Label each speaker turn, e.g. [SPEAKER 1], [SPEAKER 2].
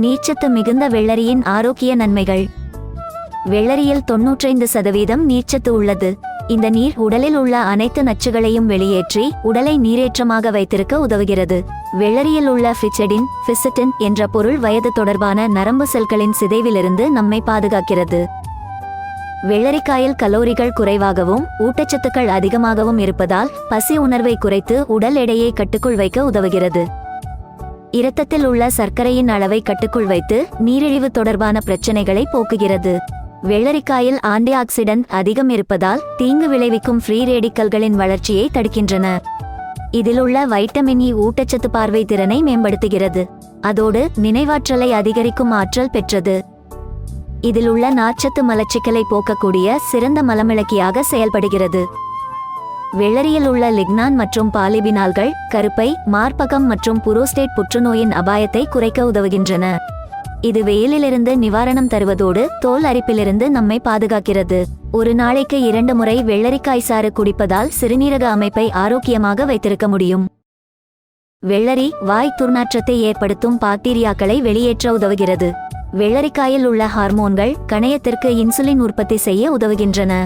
[SPEAKER 1] நீர்ச்சத்து மிகுந்த வெள்ளரியின் ஆரோக்கிய நன்மைகள். வெள்ளரியில் தொன்னூற்றைந்து சதவீதம் நீர்ச்சத்து உள்ளது. இந்த நீர் உடலில் உள்ள அனைத்து நச்சுகளையும் வெளியேற்றி உடலை நீரேற்றமாக வைத்திருக்க உதவுகிறது. வெள்ளரியில் உள்ள ஃபிச்சடின் ஃபிசிட்டின் என்ற பொருள் வயது தொடர்பான நரம்பு செல்களின் சிதைவிலிருந்து நம்மை பாதுகாக்கிறது. வெள்ளரிக்காயில் கலோரிகள் குறைவாகவும் ஊட்டச்சத்துக்கள் அதிகமாகவும் இருப்பதால் பசி உணர்வை குறைத்து உடல் எடையை கட்டுக்குள் வைக்க உதவுகிறது. இரத்தத்தில் உள்ள சர்க்கரையின் அளவை கட்டுக்குள் வைத்து நீரிழிவு தொடர்பான பிரச்சனைகளை போக்குகிறது. வெள்ளரிக்காயில் ஆன்டி ஆக்சிடென்ட் அதிகம் இருப்பதால் தீங்கு விளைவிக்கும் ஃப்ரீ ரேடிக்கல்களின் வளர்ச்சியை தடுக்கின்றன. இதில் உள்ள வைட்டமின் இ ஊட்டச்சத்து பார்வை திறனை மேம்படுத்துகிறது. அதோடு நினைவாற்றலை அதிகரிக்கும் ஆற்றல் பெற்றது. இதில் உள்ள நார்ச்சத்து மலச்சிக்கலை போக்கக்கூடிய சிறந்த மலமிளக்கியாக செயல்படுகிறது. வெள்ளரியில் உள்ள லிக்னான் மற்றும் பாலிபினால்கள் கருப்பை மார்பகம் மற்றும் புரோஸ்டேட் புற்றுநோயின் அபாயத்தை குறைக்க உதவுகின்றன. இது வெயிலிலிருந்து நிவாரணம் தருவதோடு தோல் அரிப்பிலிருந்து நம்மை பாதுகாக்கிறது. ஒரு நாளைக்கு இரண்டு முறை வெள்ளரிக்காய் சாறு குடிப்பதால் சிறுநீரக அமைப்பை ஆரோக்கியமாக வைத்திருக்க முடியும். வெள்ளரி வாய் துர்நாற்றத்தை ஏற்படுத்தும் பாக்டீரியாக்களை வெளியேற்ற உதவுகிறது. வெள்ளரிக்காயில் உள்ள ஹார்மோன்கள் கணையத்திற்கு இன்சுலின் உற்பத்தி செய்ய உதவுகின்றன.